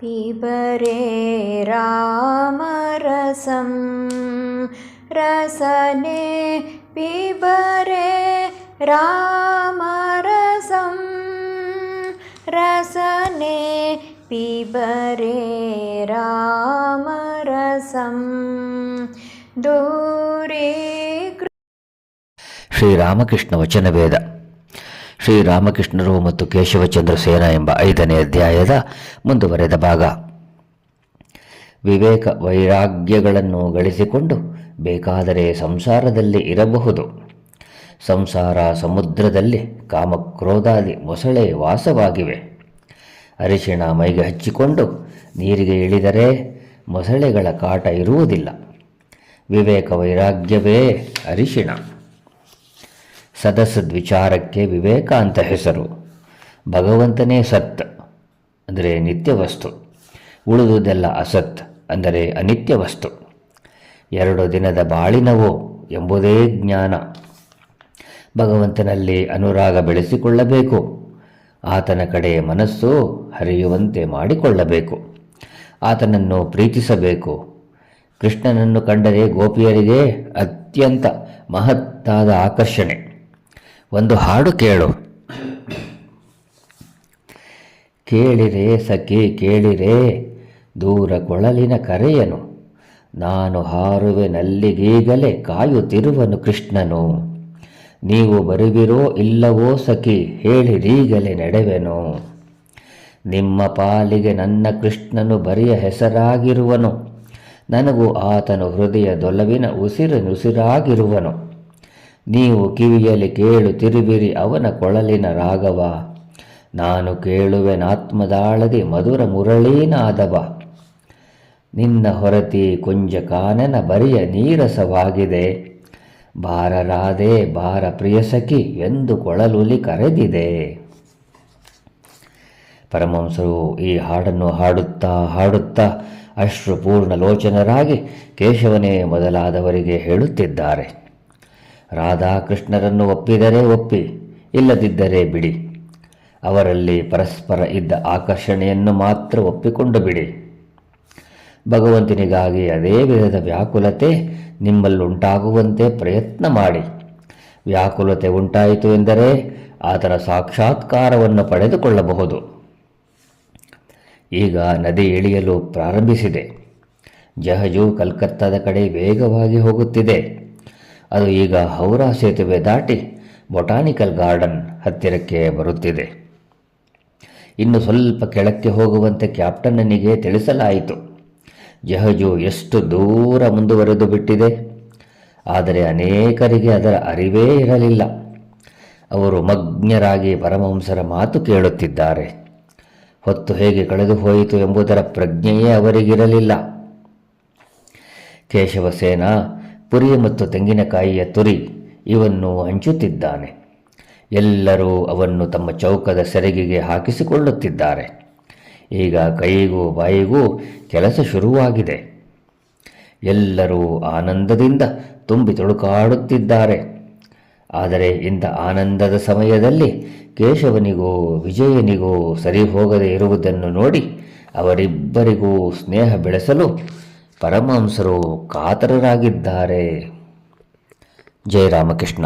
पिबरे रामरसं रसने पिबरे रामरसं रसने पिबरे रामरसं दूरे ಶ್ರೀರಾಮಕೃಷ್ಣ ವಚನವೇದ ಶ್ರೀರಾಮಕೃಷ್ಣರು ಮತ್ತು ಕೇಶವಚಂದ್ರ ಸೇನ ಎಂಬ ಐದನೇ ಅಧ್ಯಾಯದ ಮುಂದುವರೆದ ಭಾಗ. ವಿವೇಕ ವೈರಾಗ್ಯಗಳನ್ನು ಗಳಿಸಿಕೊಂಡು ಬೇಕಾದರೆ ಸಂಸಾರದಲ್ಲಿ ಇರಬಹುದು. ಸಂಸಾರ ಸಮುದ್ರದಲ್ಲಿ ಕಾಮಕ್ರೋಧಾದಿ ಮೊಸಳೆ ವಾಸವಾಗಿವೆ. ಅರಿಶಿಣ ಮೈಗೆ ಹಚ್ಚಿಕೊಂಡು ನೀರಿಗೆ ಇಳಿದರೆ ಮೊಸಳೆಗಳ ಕಾಟ ಇರುವುದಿಲ್ಲ. ವಿವೇಕ ವೈರಾಗ್ಯವೇ ಅರಿಶಿಣ. ಸದಸದ್ವಿಚಾರಕ್ಕೆ ವಿವೇಕ ಅಂತ ಹೆಸರು. ಭಗವಂತನೇ ಸತ್ ಅಂದರೆ ನಿತ್ಯ ವಸ್ತು. ಉಳಿದುದೆಲ್ಲ ಅಸತ್ ಅಂದರೆ ಅನಿತ್ಯ ವಸ್ತು. ಎರಡು ದಿನದ ಬಾಳಿನವೋ ಎಂಬುದೇ ಜ್ಞಾನ. ಭಗವಂತನಲ್ಲಿ ಅನುರಾಗ ಬೆಳೆಸಿಕೊಳ್ಳಬೇಕು. ಆತನ ಕಡೆ ಮನಸ್ಸು ಹರಿಯುವಂತೆ ಮಾಡಿಕೊಳ್ಳಬೇಕು. ಆತನನ್ನು ಪ್ರೀತಿಸಬೇಕು. ಕೃಷ್ಣನನ್ನು ಕಂಡರೆ ಗೋಪಿಯರಿಗೆ ಅತ್ಯಂತ ಮಹತ್ತಾದ ಆಕರ್ಷಣೆ. ಒಂದು ಹಾಡು ಕೇಳು. ಕೇಳಿರೆ ಸಖಿ, ಕೇಳಿರೆ, ದೂರ ಕೊಳಲಿನ ಕರೆಯನು. ನಾನು ಹಾರುವೆ ನಲ್ಲಿಗೀಗಲೇ ಕಾಯುತ್ತಿರುವನು ಕೃಷ್ಣನು. ನೀವು ಬರುವಿರೋ ಇಲ್ಲವೋ ಸಖಿ ಹೇಳಿರೀಗಲೇ ನಡೆವೆನು. ನಿಮ್ಮ ಪಾಲಿಗೆ ನನ್ನ ಕೃಷ್ಣನು ಬರಿಯ ಹೆಸರಾಗಿರುವನು. ನನಗೂ ಆತನು ಹೃದಯ ದೊಲವಿನ ಉಸಿರಿನುಸಿರಾಗಿರುವನು ನೀವು ಕಿವಿಯಲ್ಲಿ ಕೇಳುತ್ತಿರುವಿರಿ ಅವನ ಕೊಳಲಿನ ರಾಗವ ನಾನು ಕೇಳುವೆನಾತ್ಮದಾಳದಿ ಮಧುರ ಮುರಳೀನಾದವ. ನಿನ್ನ ಹೊರತಿ ಕುಂಜ ಕಾನನ ಬರಿಯ ನೀರಸವಾಗಿದೆ. ಬಾರರಾದೆ ಬಾರ ಪ್ರಿಯಸಖಿ ಎಂದು ಕೊಳಲುಲಿ ಕರೆದಿದೆ. ಪರಮಹಂಸರು ಈ ಹಾಡನ್ನು ಹಾಡುತ್ತಾ ಹಾಡುತ್ತಾ ಅಶ್ರುಪೂರ್ಣ ಲೋಚನರಾಗಿ ಕೇಶವನೇ ಮೊದಲಾದವರಿಗೆ ಹೇಳುತ್ತಿದ್ದಾರೆ. ರಾಧಾಕೃಷ್ಣರನ್ನು ಒಪ್ಪಿದರೆ ಒಪ್ಪಿ, ಇಲ್ಲದಿದ್ದರೆ ಬಿಡಿ. ಅವರಲ್ಲಿ ಪರಸ್ಪರ ಇದ್ದ ಆಕರ್ಷಣೆಯನ್ನು ಮಾತ್ರ ಒಪ್ಪಿಕೊಂಡು ಬಿಡಿ. ಭಗವಂತನಿಗಾಗಿ ಅದೇ ವಿಧದ ವ್ಯಾಕುಲತೆ ನಿಮ್ಮಲ್ಲುಂಟಾಗುವಂತೆ ಪ್ರಯತ್ನ ಮಾಡಿ. ವ್ಯಾಕುಲತೆ ಉಂಟಾಯಿತು ಎಂದರೆ ಆತನ ಸಾಕ್ಷಾತ್ಕಾರವನ್ನು ಪಡೆದುಕೊಳ್ಳಬಹುದು. ಈಗ ನದಿ ಇಳಿಯಲು ಪ್ರಾರಂಭಿಸಿದೆ. ಜಹಜು ಕಲ್ಕತ್ತಾದ ಕಡೆ ವೇಗವಾಗಿ ಹೋಗುತ್ತಿದೆ. ಅದು ಈಗ ಹೌರಾ ಸೇತುವೆ ದಾಟಿ ಬೊಟಾನಿಕಲ್ ಗಾರ್ಡನ್ ಹತ್ತಿರಕ್ಕೆ ಬರುತ್ತಿದೆ. ಇನ್ನು ಸ್ವಲ್ಪ ಕೆಳಕ್ಕೆ ಹೋಗುವಂತೆ ಕ್ಯಾಪ್ಟನ್ನನಿಗೆ ತಿಳಿಸಲಾಯಿತು. ಜಹಜು ಎಷ್ಟು ದೂರ ಮುಂದುವರೆದು ಬಿಟ್ಟಿದೆ. ಆದರೆ ಅನೇಕರಿಗೆ ಅದರ ಅರಿವೇ ಇರಲಿಲ್ಲ. ಅವರು ಮಗ್ನರಾಗಿ ಪರಮಹಂಸರ ಮಾತು ಕೇಳುತ್ತಿದ್ದಾರೆ. ಹೊತ್ತು ಹೇಗೆ ಕಳೆದು ಹೋಯಿತು ಎಂಬುದರ ಪ್ರಜ್ಞೆಯೇ ಅವರಿಗಿರಲಿಲ್ಲ. ಕೇಶವಸೇನ ಪುರಿ ಮತ್ತು ತೆಂಗಿನಕಾಯಿಯ ತುರಿ ಇವನ್ನು ಹಂಚುತ್ತಿದ್ದಾನೆ. ಎಲ್ಲರೂ ಅವನ್ನು ತಮ್ಮ ಚೌಕದ ಸೆರಗಿಗೆ ಹಾಕಿಸಿಕೊಳ್ಳುತ್ತಿದ್ದಾರೆ. ಈಗ ಕೈಗೂ ಬಾಯಿಗೂ ಕೆಲಸ ಶುರುವಾಗಿದೆ. ಎಲ್ಲರೂ ಆನಂದದಿಂದ ತುಂಬಿ ತುಳುಕಾಡುತ್ತಿದ್ದಾರೆ ಆದರೆ ಇಂಥ ಆನಂದದ ಸಮಯದಲ್ಲಿ ಕೇಶವನಿಗೂ ವಿಜಯನಿಗೂ ಸರಿ ಹೋಗದೇ ಇರುವುದನ್ನು ನೋಡಿ ಅವರಿಬ್ಬರಿಗೂ ಸ್ನೇಹ ಬೆಳೆಸಲು ಪರಮಹಂಸರು ಕಾತರರಾಗಿದ್ದಾರೆ. ಜಯ ರಾಮಕೃಷ್ಣ.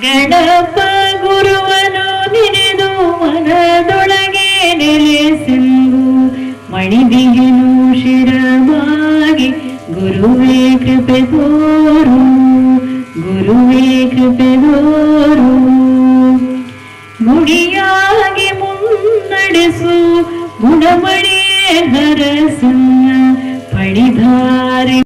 ಗಣಪ ಗುರುವನು ನೆನೆದು ಮನದೊಳಗೆ ನೆಲೆಸೆಂದು ಮಣಿದಿಗೆನು ಶಿರವಾಗಿ ಗುರುವೇ ಕೃಪೆ ತೋರು, ಗುರುವೇ ಕೃಪೆ ತೋರು. ಮುಡಿಯಾಗಿ ಮುನ್ನಡೆಸು ಗುಣಮಣಿಯೇ ಹರಸನ್ನ மணிதாரி